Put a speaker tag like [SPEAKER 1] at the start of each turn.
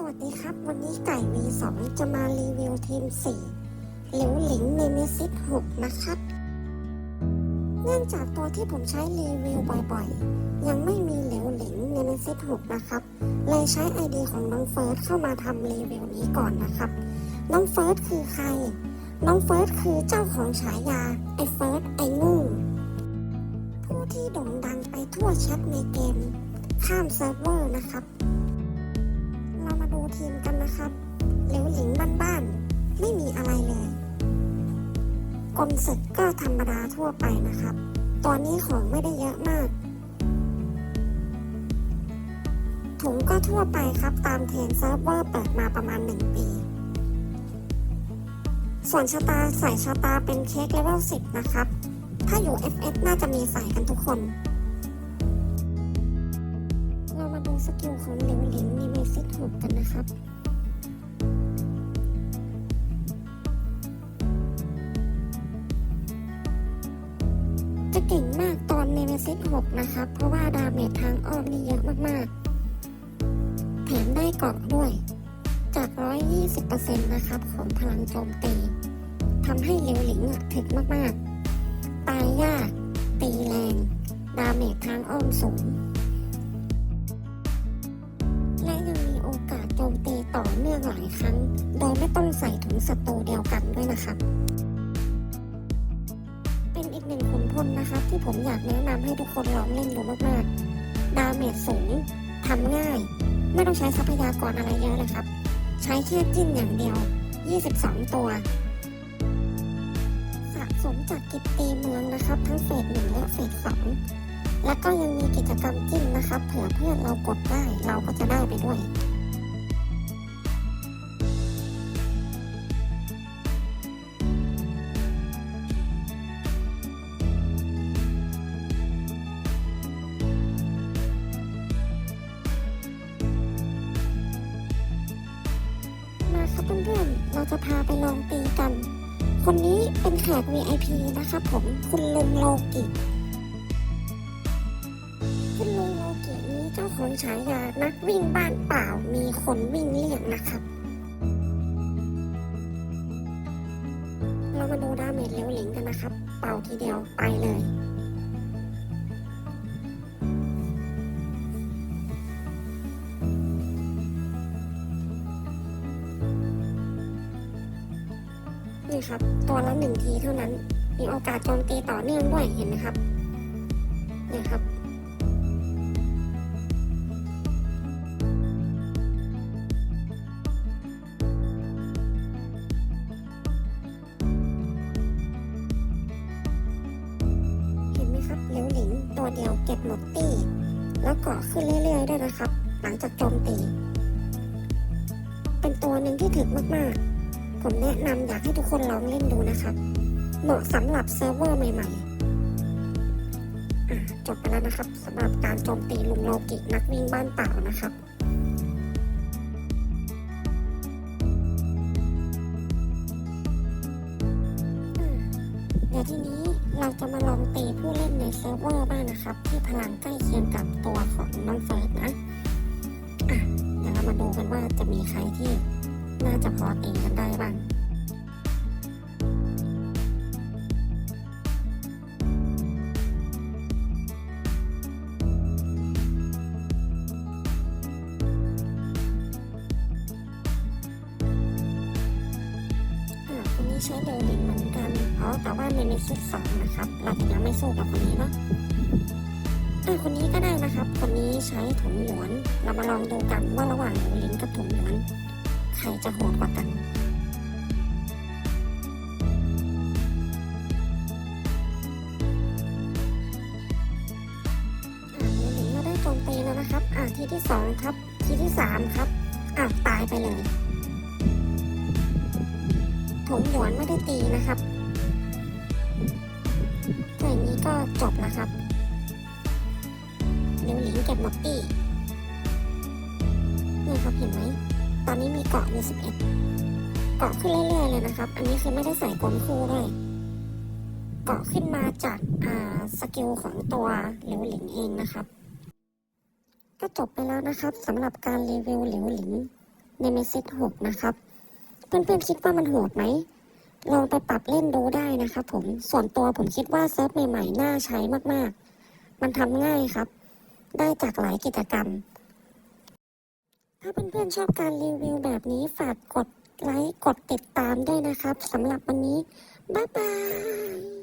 [SPEAKER 1] สวัสดีครับ วันนี้ไก่ V2 จะมารีวิวทีม4หลิวหลิงเนเมซิส6นะครับ เนื่องจากตัวที่ผมใช้รีวิวบ่อยๆ ยังไม่มีหลิวหลิงเนเมซิส6นะครับ เลยใช้ ID ของน้องเฟิร์สเข้ามาทำรีวิวนี้ก่อนนะครับ น้องเฟิร์สคือใคร น้องเฟิร์สคือเจ้าของฉายาไอเฟิร์สไองูผู้ที่โด่งดังไปทั่วแชทในเกม ข้ามเซิร์ฟเวอร์นะครับ กลศึกก็ธรรมดาทั่วไปนะครับ ตอนนี้ของไม่ได้เยอะมาก ถุงก็ทั่วไปครับตามเทรนเซิร์ฟเวอร์เปิดมาประมาณ 1 ปี ส่วนชะตาใส่ชะตาเป็นเค้กเลเวล10 นะครับ ถ้าอยู่ FS น่าจะมีใส่กันทุกคน เรามาดูสกิลของเหลวหลิงมีเมซิสหกกันนะครับ 6นะครับ เพราะว่าดาเมจทางอ้อมนี่เยอะมากๆ แถมได้เกาะด้วย จาก 120%นะครับของพลังโจมตีทำให้เหลวหลิงถึกมากๆ ตายยาก ตีแรง ดาเมจทางอ้อมสูง และยังมีโอกาสโจมตีต่อเนื่องหลายครั้ง โดยไม่ต้องใส่ถุงศัตรูเดียวกันด้วยนะครับ นะครับที่ผมอยากแนะนำให้ทุกคนลองเล่นดูมากๆ ดาเมจสูงทำง่าย ไม่ต้องใช้ทรัพยากรอะไรเยอะเลยครับ ใช้แค่จิ้นอย่างเดียว 22 ตัว สะสมจากกิจตีเมืองนะครับ ทั้งเฟสหนึ่งและเฟสสองแล้วก็ยังมีกิจกรรมจิ้นนะครับ เผื่อเพื่อนเรากดได้เราก็จะได้ไปด้วย พื่อนๆ เราจะพาไปลองตีกัน คนนี้เป็นแขก VIP นะครับผม คุณลุงโลกิ คุณลุงโลกินี้เจ้าของฉายานักวิ่งบ้านเปล่า มีคนวิ่งเรียกนะครับ เรามาดูดาเมจเลี้ยวหลิงกันนะครับ เป่าทีเดียวไปเลยีครับ ตัวละหนึ่งทีเท่านั้น มีโอกาสโจมตีต่อเนื่องด้วยเห็นไหมครับเนี่ยครับ เห็นไหมครับเหลวหลิงตัวเดียวเก็บหมดตี้ แล้วเกาะขึ้นเรื่อยๆด้วยนะครับ หลังจากโจมตี เป็นตัวหนึ่งที่ถึกมากๆ ผมแนะนำอยากให้ทุกคนลองเล่นดูนะครับ เหมาะสำหรับเซิร์ฟเวอร์ใหม่ๆจบไปแล้วนะครับสำหรับการโจมตีลุงโลกินักวิ่งบ้านเปล่านะครับเดี๋ยวทีนี้เราจะมาลองตีผู้เล่นในเซิร์ฟเวอร์บ้างนะครับ ที่พลังใกล้เคียงกับตัวของน้องเฟิร์สนะ อะ เดี๋ยวเรามาดูกันว่าจะมีใครที่ น่าจะพอตีกันได้บ้างคนนี้ใช้เดลิงเหมือนกันอ๋อแต่ว่าในในชุดสองนะครับ เราจะยังไม่สู้กับคนนี้เนาะอ่คนนี้ก็ได้นะครับ คนนี้ใช้ถุงหยวน เรามาลองดูกันว่าระหว่างเดลิงกับถุงหยวน ใครจะโหดกว่ากันอาเดลิงเราได้โจมตีแล้วนะครับ อ่าทีที่สองครับ ทีที่สามครับ อ่าตายไปเลยถงหยวนไม่ได้ตีนะครับแค่นี้ก็จบแล้วครับเดี๋ยวหลิงเก็บหมดตี้นี่ครับเห็นไหม ตอนนี้มีเกาะมีสิบเอ็ดเกาะขึ้นเรื่อยๆเลยนะครับ อันนี้คือไม่ได้ใส่กลมคู่ด้วยเกาะขึ้นมาจากอ่าสกิลของตัวเหลวหลิงเองนะครับ ก็จบไปแล้วนะครับสำหรับการรีวิวเหลวหลิง Nemesis 6นะครับ เพื่อนๆคิดว่ามันโหดไหมลองไปปรับเล่นดูได้นะครับผมส่วนตัวผมคิดว่าเซิร์ฟใหม่ๆน่าใช้มากๆ มันทำง่ายครับ ได้จากหลายกิจกรรม ถ้าเพื่อนๆชอบการรีวิวแบบนี้ฝากกดไลค์กดติดตามด้วยนะครับสำหรับวันนี้ บ๊ายบาย